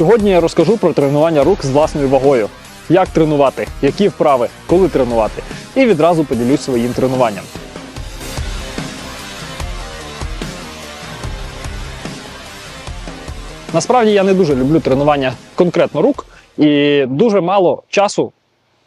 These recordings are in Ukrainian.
Сьогодні я розкажу про тренування рук з власною вагою. Як тренувати, які вправи, коли тренувати. І відразу поділюсь своїм тренуванням. Насправді я не дуже люблю тренування конкретно рук і дуже мало часу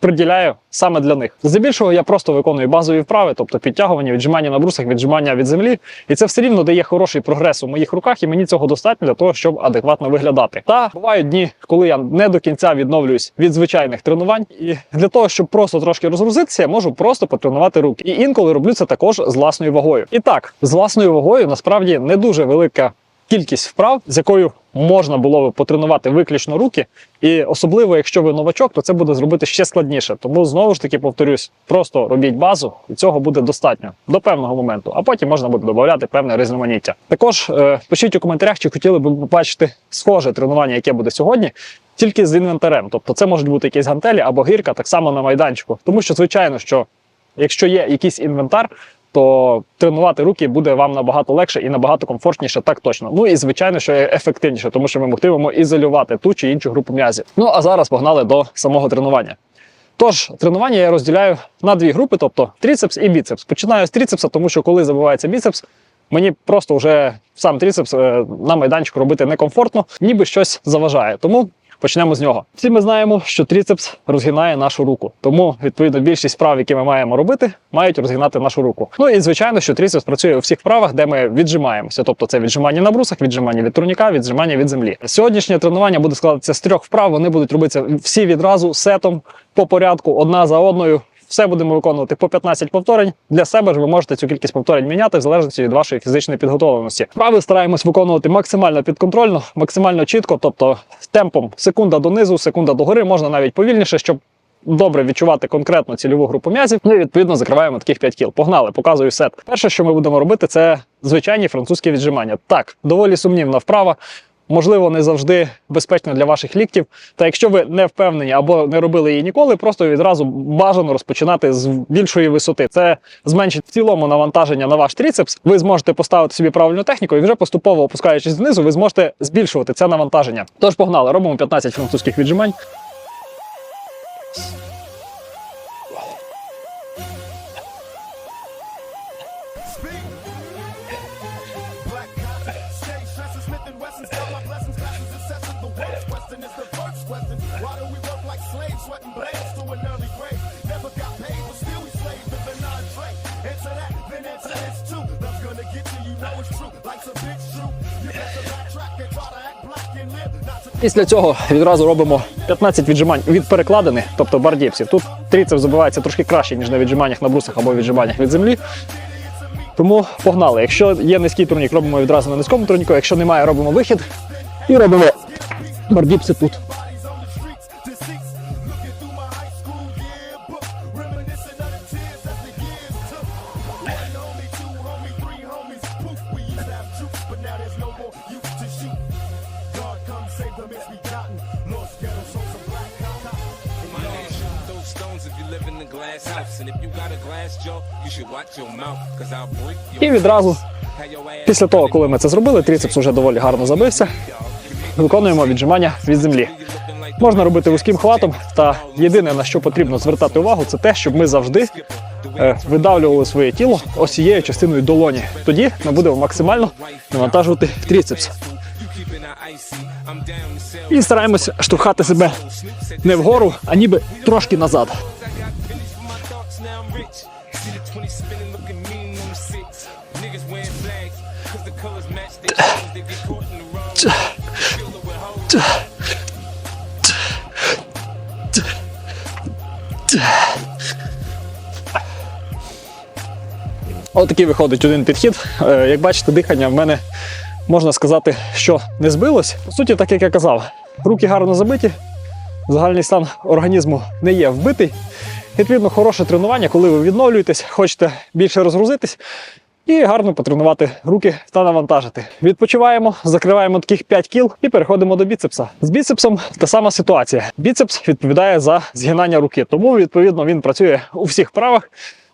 приділяю саме для них. Здебільшого я просто виконую базові вправи, тобто підтягування, віджимання на брусах, віджимання від землі, і це все рівно дає хороший прогрес у моїх руках, і мені цього достатньо для того, щоб адекватно виглядати. Та бувають дні, коли я не до кінця відновлююсь від звичайних тренувань, і для того, щоб просто трошки розгрузитися, я можу просто потренувати руки. І інколи роблю це також з власною вагою. І так, з власною вагою насправді не дуже велика кількість вправ, з якою можна було би потренувати виключно руки, і особливо, якщо ви новачок, то це буде зробити ще складніше. Тому знову ж таки повторюсь, просто робіть базу, і цього буде достатньо до певного моменту. А потім можна буде додати певне різноманіття. Також е, пишіть у коментарях, чи хотіли б побачити схоже тренування, яке буде сьогодні. Тільки з інвентарем, тобто це можуть бути якісь гантелі або гірка, так само на майданчику. Тому що, звичайно, що якщо є якийсь інвентар, то тренувати руки буде вам набагато легше і набагато комфортніше, так точно. Ну і звичайно, що ефективніше, тому що ми мотивуємо ізолювати ту чи іншу групу м'язів. Ну а зараз погнали до самого тренування. Тож, тренування я розділяю на дві групи, тобто тріцепс і біцепс. Починаю з тріцепса, тому що коли забувається біцепс, мені просто вже сам тріцепс е, на майданчику робити некомфортно, ніби щось заважає. Тому Почнемо з нього. Всі ми знаємо, що тріцепс розгинає нашу руку. Тому, відповідно, більшість вправ, які ми маємо робити, мають розгинати нашу руку. Ну і звичайно, що тріцепс працює у всіх вправах, де ми віджимаємося. Тобто це віджимання на брусах, віджимання від турніка, віджимання від землі. Сьогоднішнє тренування буде складатися з трьох вправ. Вони будуть робитися всі відразу сетом по порядку, одна за одною. Все будемо виконувати по 15 повторень. Для себе ж ви можете цю кількість повторень міняти в залежності від вашої фізичної підготовленості. Вправи стараємось виконувати максимально підконтрольно, максимально чітко, тобто темпом секунда донизу, секунда догори, можна навіть повільніше, щоб добре відчувати конкретно цільову групу м'язів. Ну і відповідно закриваємо таких 5 кіл. Погнали, показую сет. Перше, що ми будемо робити, це звичайні французькі віджимання. Так, доволі сумнівна вправа. Можливо, не завжди безпечно для ваших ліктів. Та якщо ви не впевнені або не робили її ніколи, просто відразу бажано розпочинати з більшої висоти. Це зменшить в цілому навантаження на ваш тріцепс. Ви зможете поставити собі правильну техніку і вже поступово опускаючись знизу, ви зможете збільшувати це навантаження. Тож погнали, робимо 15 французьких віджимань. Sweating blades to an early grave? Never got paid, but still we slaves to the non-trade. Answer that, then answer this too. Love's gonna get you, you know it's true. Life's a bitch true. You better backtrack and try to act black and live, not to Після цього відразу робимо 15 віджимань від перекладини, тобто бардіпсів. Тут трицеп забивається трошки краще, ніж на віджиманнях на брусах або віджиманнях від землі. Тому погнали. Якщо є низький турнік, робимо відразу на низькому турніку. Якщо немає, робимо вихід і робимо бардіпси тут. Save the misbegotten. Lost ghetto souls of black cotton. І відразу, після того, коли ми це зробили, трицепс вже доволі гарно забився. Виконуємо віджимання від землі. Можна робити вузьким хватом, та єдине на що потрібно звертати увагу, це те, щоб ми завжди е, видавлювали своє тіло ось цією частиною долоні. Тоді ми будемо максимально навантажувати трицепс. І стараємося штовхати себе не вгору, а ніби трошки назад. I got pennies for my thoughts, now I'm rich. See the 20 spinning, looking mean on the six. Niggas wearing flags, cause the colors match their clothes. They get caught in the wrong. Fill it with hoes. Отакий виходить один підхід. Е, Як бачите, дихання в мене можна сказати, що не збилось. По суті, так як я казав, руки гарно забиті, загальний стан організму не є вбитий. Відповідно, хороше тренування, коли ви відновлюєтесь, хочете більше розгрузитись і гарно потренувати руки та навантажити. Відпочиваємо, закриваємо таких 5 кіл і переходимо до біцепса. З біцепсом та сама ситуація. Біцепс відповідає за згинання руки, тому відповідно він працює у всіх вправах.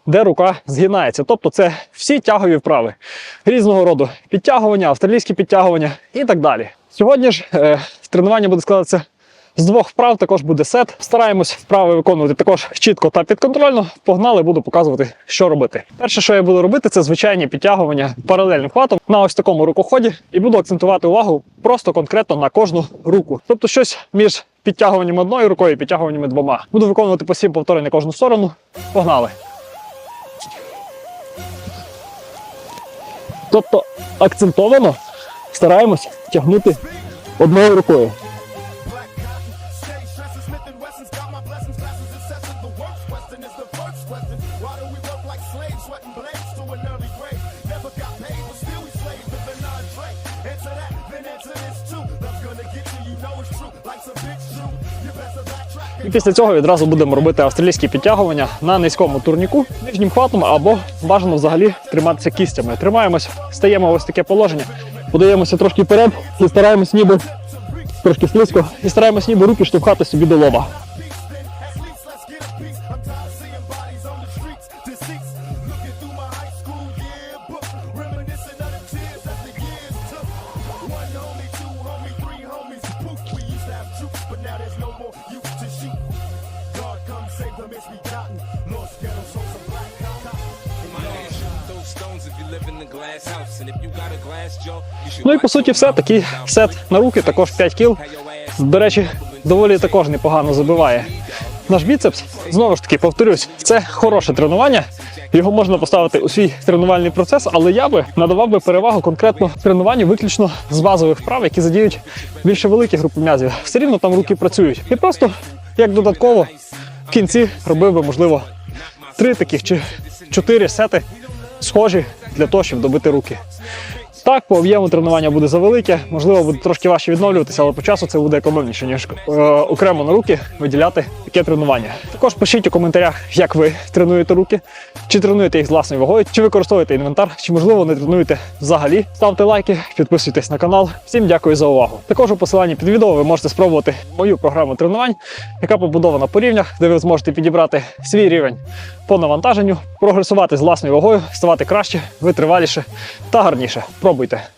Де рука згинається, тобто це всі тягові вправи різного роду підтягування, австралійські підтягування і так далі. Сьогодні ж е, Тренування буде складатися з двох вправ, також буде сет. Стараємось вправи виконувати також чітко та підконтрольно. Погнали, буду показувати, що робити. Перше, що я буду робити, це звичайні підтягування паралельним хватом на ось такому рукоході, і буду акцентувати увагу просто конкретно на кожну руку. Тобто щось між підтягуванням одною рукою і підтягуваннями двома. Буду виконувати по 7 повторень на кожну сторону. Погнали. Тобто акцентовано стараємось тягнути одною рукою. Why do we look like slaves, sweating blades to an early grave? І після цього відразу будемо робити австралійські підтягування на низькому турніку, нижнім хватом або бажано взагалі триматися кістями. Тримаємось, стаємо ось таке положення, подаємося трошки вперед і стараємось ніби трошки слизько, і стараємось ніби руки штовхати собі до лоба. Get Ну і по суті, все. Такий сет на руки, також 5 кіл. До речі, доволі також непогано забиває. Наш біцепс, знову ж таки, повторюсь, це хороше тренування. Його можна поставити у свій тренувальний процес, але я би надавав би перевагу конкретно тренуванню виключно з базових вправ, які задіють більше великі групи м'язів. Все рівно там руки працюють. І просто як додатково в кінці робив би, можливо, три таких чи чотири сети схожі для того, щоб добити руки. Так, по об'єму тренування буде завелике, можливо, буде трошки важче відновлюватися, але по часу це буде економніше, ніж е, окремо на руки виділяти таке тренування. Також пишіть у коментарях, як ви тренуєте руки, чи тренуєте їх з власною вагою, чи використовуєте інвентар, чи можливо не тренуєте взагалі. Ставте лайки, підписуйтесь на канал. Всім дякую за увагу. Також у посиланні під відео ви можете спробувати мою програму тренувань, яка побудована по рівнях, де ви зможете підібрати свій рівень по навантаженню, прогресувати з власною вагою, ставати краще, витриваліше та гарніше. Пробуйте.